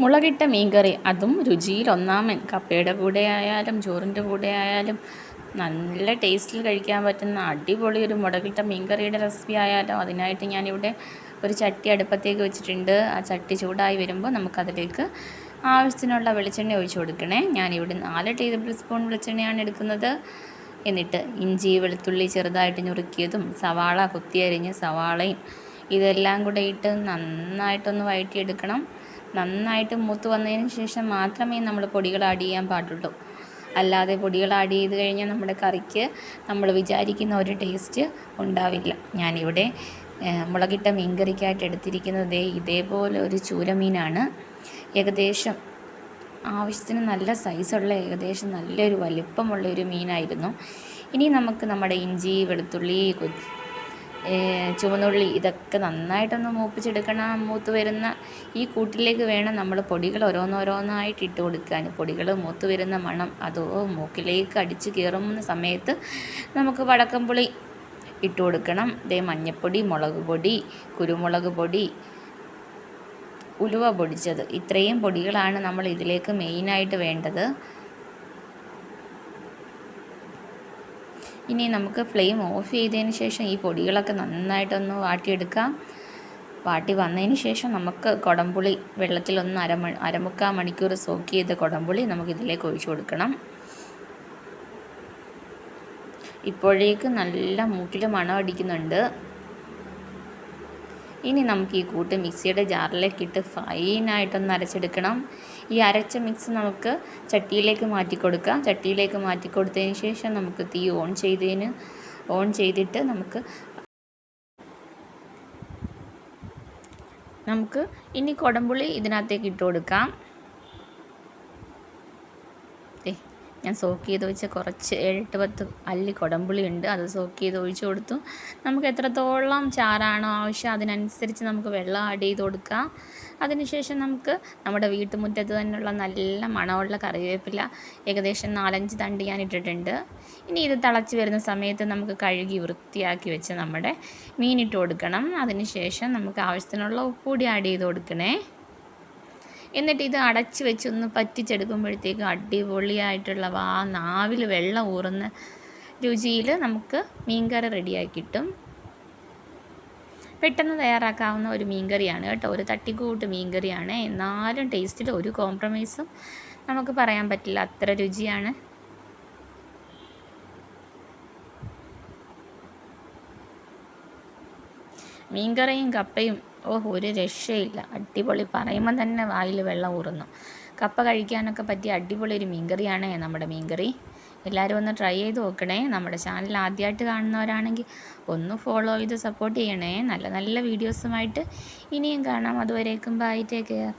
മുളകിട്ട മീൻകറി അതും രുചിയിൽ ഒന്നാമൻ. കപ്പയുടെ കൂടെ ആയാലും ചോറിന്റെ കൂടെ ആയാലും നല്ല ടേസ്റ്റിൽ കഴിക്കാൻ പറ്റുന്ന അടിപൊളി ഒരു മുളകിട്ട മീൻകറിയുടെ റെസിപ്പി ആയാലോ. അതിനായിട്ട് ഞാനിവിടെ ഒരു ചട്ടി അടുപ്പത്തേക്ക് വെച്ചിട്ടുണ്ട്. ആ ചട്ടി ചൂടായി വരുമ്പോൾ നമുക്കതിലേക്ക് ആവശ്യത്തിനുള്ള വെളിച്ചെണ്ണ ഒഴിച്ചു കൊടുക്കണേ. ഞാനിവിടെ നാല് ടേബിൾ സ്പൂൺ വെളിച്ചെണ്ണയാണ് എടുക്കുന്നത്. എന്നിട്ട് ഇഞ്ചി വെളുത്തുള്ളി ചെറുതായിട്ട് ഞുറുക്കിയതും സവാള കുത്തിയരിഞ്ഞ് സവാളയും ഇതെല്ലാം കൂടെ ഇട്ട് നന്നായിട്ടൊന്ന് വഴറ്റിയെടുക്കണം നന്നായിട്ട് മൂത്ത് വന്നതിന് ശേഷം മാത്രമേ നമ്മൾ പൊടികൾ ആഡ് ചെയ്യാൻ പാടുള്ളൂ. അല്ലാതെ പൊടികൾ ആഡ് ചെയ്ത് കഴിഞ്ഞാൽ നമ്മുടെ കറിക്ക് നമ്മൾ വിചാരിക്കുന്ന ഒരു ടേസ്റ്റ് ഉണ്ടാവില്ല. ഞാനിവിടെ മുളകിട്ട മീൻകറിക്കായിട്ട് എടുത്തിരിക്കുന്നത് ഇതേപോലെ ഒരു ചൂരമീനാണ്. ഏകദേശം ആവശ്യത്തിന് നല്ല സൈസുള്ള ഏകദേശം നല്ലൊരു വലിപ്പമുള്ള ഒരു മീനായിരുന്നു. ഇനി നമുക്ക് നമ്മുടെ ഇഞ്ചി വെളുത്തുള്ളി ചുവന്നുള്ളി ഇതൊക്കെ നന്നായിട്ടൊന്ന് മൂപ്പിച്ചെടുക്കണം. മൂത്ത് വരുന്ന ഈ കൂട്ടിലേക്ക് വേണം നമ്മൾ പൊടികൾ ഓരോന്നോരോന്നായിട്ട് ഇട്ട് കൊടുക്കാൻ. പൊടികൾ മൂത്ത് വരുന്ന മണം അതോ മൂക്കിലേക്ക് അടിച്ച് കയറുന്ന സമയത്ത് നമുക്ക് വടക്കംപുളി ഇട്ട് കൊടുക്കണം. ഇതേ മഞ്ഞൾപ്പൊടി മുളക് പൊടി കുരുമുളക് പൊടി ഉലുവ പൊടിച്ചത്. ഇത്രയും പൊടികളാണ് നമ്മൾ ഇതിലേക്ക് മെയിനായിട്ട് വേണ്ടത്. ഇനി നമുക്ക് ഫ്ലെയിം ഓഫ് ചെയ്തതിന് ശേഷം ഈ പൊടികളൊക്കെ നന്നായിട്ടൊന്ന് വാട്ടിയെടുക്കാം. വാട്ടി വന്നതിന് ശേഷം നമുക്ക് കുടംപുളി വെള്ളത്തിലൊന്ന് അരമ അരമുക്കാൽ മണിക്കൂർ സോക്ക് ചെയ്ത കുടംപുളി നമുക്ക് ഇതിലേക്ക് ഒഴിച്ചു കൊടുക്കണം. ഇപ്പോഴേക്ക് നല്ല മൂക്കിൽ മണം അടിക്കുന്നുണ്ട് ഇനി നമുക്ക് ഈ കൂട്ട് മിക്സിയുടെ ജാറിലേക്ക് ഇട്ട് ഫൈനായിട്ടൊന്ന് അരച്ചെടുക്കണം. ഈ അരച്ച മിക്സ് നമുക്ക് ചട്ടിയിലേക്ക് മാറ്റി കൊടുക്കാം. ചട്ടിയിലേക്ക് മാറ്റി കൊടുത്തതിന് ശേഷം നമുക്ക് തീ ഓൺ ചെയ്തതിന് ഓൺ ചെയ്തിട്ട് നമുക്ക് നമുക്ക് ഇനി കുടംപുളി ഇതിനകത്തേക്ക് ഇട്ട് കൊടുക്കാം. ഞാൻ സോക്ക് ചെയ്ത് വെച്ച കുറച്ച് ഏഴെട്ട് പത്ത് അല്ലി കൊടമ്പുളി ഉണ്ട്. അത് സോക്ക് ചെയ്ത് ഒഴിച്ച് കൊടുത്തു. നമുക്ക് എത്രത്തോളം ചാറാണോ ആവശ്യം അതിനനുസരിച്ച് നമുക്ക് വെള്ളം ആഡ് ചെയ്ത് കൊടുക്കാം. അതിനുശേഷം നമുക്ക് നമ്മുടെ വീട്ടുമുറ്റത്ത് തന്നെയുള്ള നല്ല മണമുള്ള കറിവേപ്പില ഏകദേശം നാലഞ്ച് തണ്ട് ഞാൻ ഇട്ടിട്ടുണ്ട്. ഇനി ഇത് തിളച്ച് വരുന്ന സമയത്ത് നമുക്ക് കഴുകി വൃത്തിയാക്കി വെച്ച് നമ്മുടെ മീനിട്ട് കൊടുക്കണം. അതിനുശേഷം നമുക്ക് ആവശ്യത്തിനുള്ള ഉപ്പുകൂടി ആഡ് ചെയ്ത് കൊടുക്കണേ. എന്നിട്ട് ഇത് അടച്ച് വെച്ചൊന്ന് പറ്റിച്ചെടുക്കുമ്പോഴത്തേക്ക് അടിപൊളിയായിട്ടുള്ള വാ നാവിൽ വെള്ളം ഊറുന്ന രുചിയിൽ നമുക്ക് മീൻകറി റെഡിയായി കിട്ടും. പെട്ടെന്ന് തയ്യാറാക്കാവുന്ന ഒരു മീൻകറിയാണ് കേട്ടോ. ഒരു തട്ടിക്കൂട്ട് മീൻകറിയാണ്. എന്നാലും ടേസ്റ്റിൽ ഒരു കോംപ്രമൈസും നമുക്ക് പറയാൻ പറ്റില്ല. അത്ര രുചിയാണ്. മീൻകറിയും കപ്പയും ഓ ഒരു രക്ഷയില്ല. അടിപൊളി. പറയുമ്പോൾ തന്നെ വായിൽ വെള്ളം ഊറുന്നു. കപ്പ കഴിക്കാനൊക്കെ പറ്റിയ അടിപൊളി ഒരു മീൻകറിയാണ് നമ്മുടെ മീൻകറി. എല്ലാവരും ഒന്ന് ട്രൈ ചെയ്ത് നോക്കണേ. നമ്മുടെ ചാനൽ ആദ്യമായിട്ട് കാണുന്നവരാണെങ്കിൽ ഒന്ന് ഫോളോ ചെയ്ത് സപ്പോർട്ട് ചെയ്യണേ. നല്ല നല്ല വീഡിയോസുമായിട്ട് ഇനിയും കാണാം. അതുവരേക്കും ബൈ ടേക്ക് കെയർ